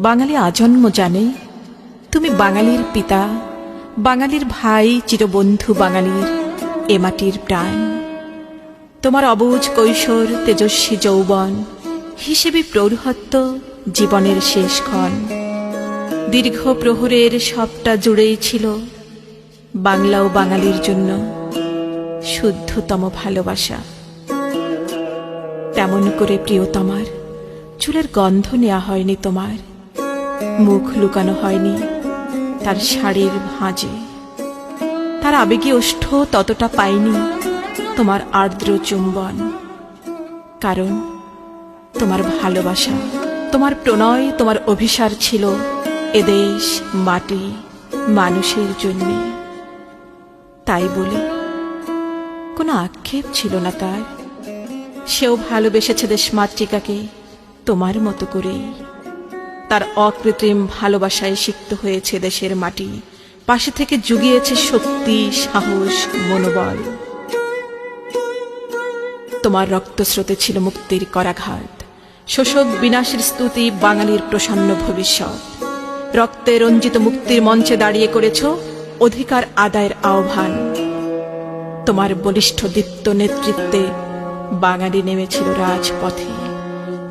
বাঙালি আজন্ম জানে, তুমি বাঙালির পিতা, বাঙালির ভাই, চিরবন্ধু বাঙালির এ মাটির প্রাণ। তোমার অবুজ কৈশোর, তেজস্বী যৌবন হিসেবে প্রৌঢ়ত্ব জীবনের শেষ ক্ষণ। দীর্ঘ প্রহরের সবটা জুড়েই ছিল বাংলা ও বাঙালির জন্য শুদ্ধতম ভালোবাসা। তেমন করে প্রিয়তমার চুলের গন্ধ নেওয়া হয়নি তোমার। মুখ লুকানো হয়নি। তার শাড়ির ভাঁজে। তার আবেগে ওষ্ঠ ততটা পাইনি তোমার আর্দ্র চুম্বন। কারণ তোমার ভালোবাসা, তোমার প্রণয়, তোমার অভিসার ছিল এদেশ মাটি, মানুষের জন্যে। তাই বলে কোনো আক্ষেপ ছিল না তার। সেও ভালোবেসেছে দেশমাতৃকাকে তোমার মতো করেই। তার অকৃত্রিম ভালোবাসায় সিক্ত হয়েছে দেশের মাটি। পাশে থেকে জুগিয়েছে শক্তি, সাহস, মনোবল। তোমার রক্তস্রোতে ছিল মুক্তির করাঘাত। শোষক বিনাশের স্তুতি, বাঙালির প্রসন্ন ভবিষ্যৎ। রক্তে রঞ্জিত মুক্তির মঞ্চে দাঁড়িয়ে করেছ অধিকার আদায়ের আহ্বান। তোমার বলিষ্ঠ দীপ্ত নেতৃত্বে বাঙালি নেমেছিল রাজপথে।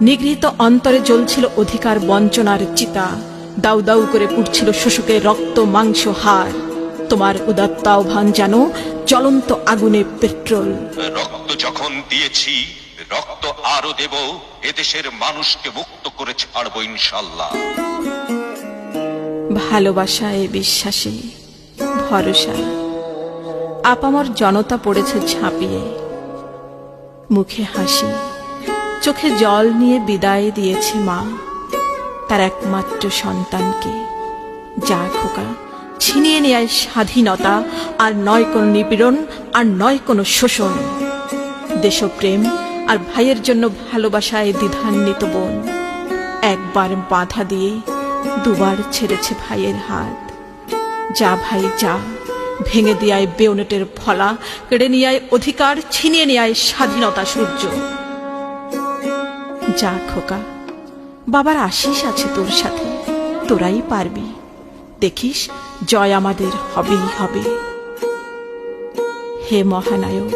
নিগৃহীত অন্তরে জ্বলছিল অধিকার বঞ্চনার চিতা। দাউ দাউ করে পুড়ছিল শোষকের রক্ত মাংস হার তোমার উদাত্ত আহ্বান যেন জ্বলন্ত আগুনে পেট্রোল। রক্ত যখন দিয়েছি রক্ত আরও দেব এদেশের মানুষকে মুক্ত করে ছাড়বো ইনশাল্লাহ ভালোবাসায় বিশ্বাসে ভরসা। আপামর জনতা পড়েছে ঝাঁপিয়ে। মুখে হাসি। চোখে জল নিয়ে বিদায় দিয়েছে মা। তার একমাত্র সন্তানকে। যা খোকা, ছিনিয়ে নেয় স্বাধীনতা, আর নয় কোনো নিপীড়ন, আর নয় কোনো শোষণ। দেশপ্রেম আর ভাইয়ের জন্য ভালোবাসায় দ্বিধান্বিত বোন। একবার বাধা দিয়ে দুবার ছেড়েছে ভাইয়ের হাত। যা ভাই যা, ভেঙে দিয়ায় বেউনেটের ফলা, কেড়ে নিয়ে অধিকার, ছিনিয়ে নেয় স্বাধীনতা সূর্য। যা খোকা, বাবার আশিস আছে তোর সাথে, তোরাই পারবি। দেখিস, জয় আমাদের হবেই হবে। হে মহানায়ক,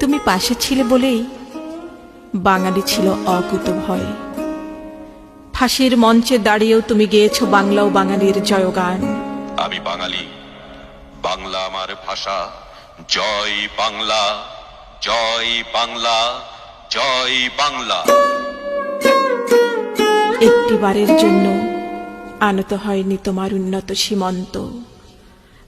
তুমি পাশে ছিলে বলেই বাঙালি ছিল অকুত ভয়। ফাঁসির মঞ্চে দাঁড়িয়েও তুমি গেয়েছ বাংলা ও বাঙালির জয়গান। আমি বাঙালি, বাংলা আমার ভাষা, জয় বাংলা জয় বাংলা। জয় বাংলা। একটিবারের জন্য আনত হয়নি তোমার উন্নত সীমন্ত।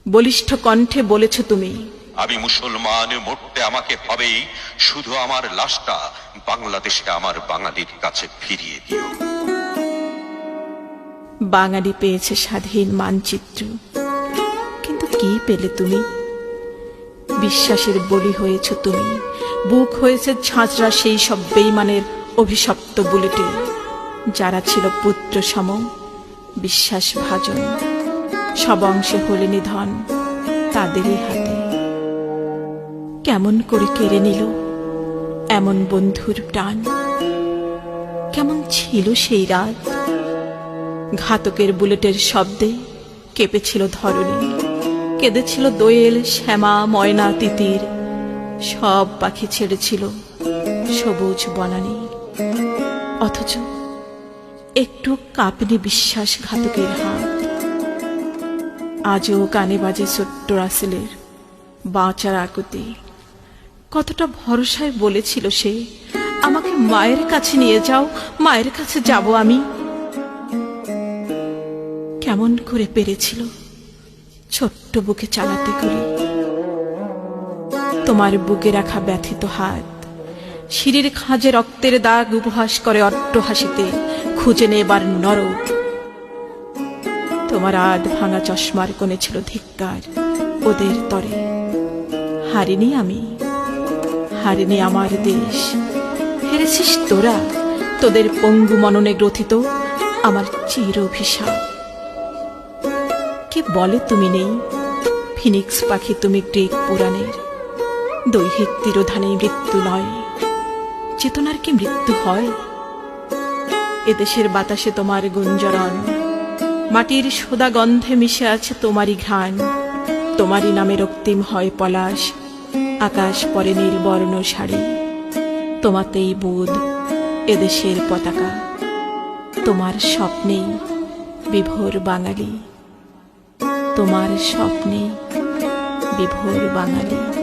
বলিষ্ঠ কণ্ঠে বলেছ তুমি আমি মুসলমান মরতে আমাকে হবেই শুধু আমার লাশটা বাংলাদেশে আমার বাঙালির কাছে ফিরিয়ে দিও। বাঙালি পেয়েছে স্বাধীন মানচিত্র। কিন্তু কি পেলে তুমি? বিশ্বাসের বলি হয়েছ তুমি বুক হয়েছে ঝাঁঝরা সেই সব বেইমানের অভিশপ্ত বুলেটে যারা ছিল পুত্র সম বিশ্বাস ভাজন সব অংশে হলে নিধন তাদেরই হাতে। কেমন করে কেড়ে নিল এমন বন্ধুর প্রাণ। কেমন ছিল সেই রাত। ঘাতকের বুলেটের শব্দে কেঁপেছিল ধরণী। কেঁদেছিল দোয়েল, শ্যামা, ময়না, তিতির। সব পাখি ছেড়েছিল সবুজ বনানি। অথচ একটু কাঁপনি বিশ্বাস ঘাতকের হাত। আজও কানে বাজে ছোট্ট রাসেলের বাঁচার আকুতি। কতটা ভরসায় বলেছিল সে, আমাকে মায়ের কাছে নিয়ে যাও, মায়ের কাছে যাব আমি। কেমন করে পেরেছিল ছোট্ট বুকে চালাতে করে। তোমার বুকে রাখা ব্যথিত হাত। সিঁড়ির খাঁজে রক্তের দাগ উপহাস করে অট্ট হাসিতে খুঁজে নেবার নরক। তোমার আধ ভাঙা চশমার কোণে ছিল ধিক্কার ওদের তরে। হারিনি আমি, হারিনি আমার দেশ। হেরেছিস তোরা, তোদের পঙ্গু মননে গ্রথিত আমার চির অভিশাপ। কে বলে তুমি নেই? ফিনিক্স পাখি তুমি গ্রেক পুরাণের। দৈহিক তিরোধানে মৃত্যু নয়। চেতনার কি মৃত্যু হয়? এদেশের বাতাসে তোমার গুঞ্জরণ। মাটির সোদা গন্ধে মিশে আছে তোমারই ঘ্রাণ। তোমারই নামে রক্তিম হয় পলাশ। আকাশ পরে নীলবর্ণ শাড়ি তোমাতেই বোধ এদেশের পতাকা। তোমার স্বপ্নেই বিভোর বাঙালি। তোমার স্বপ্নে বিভোর বাঙালি।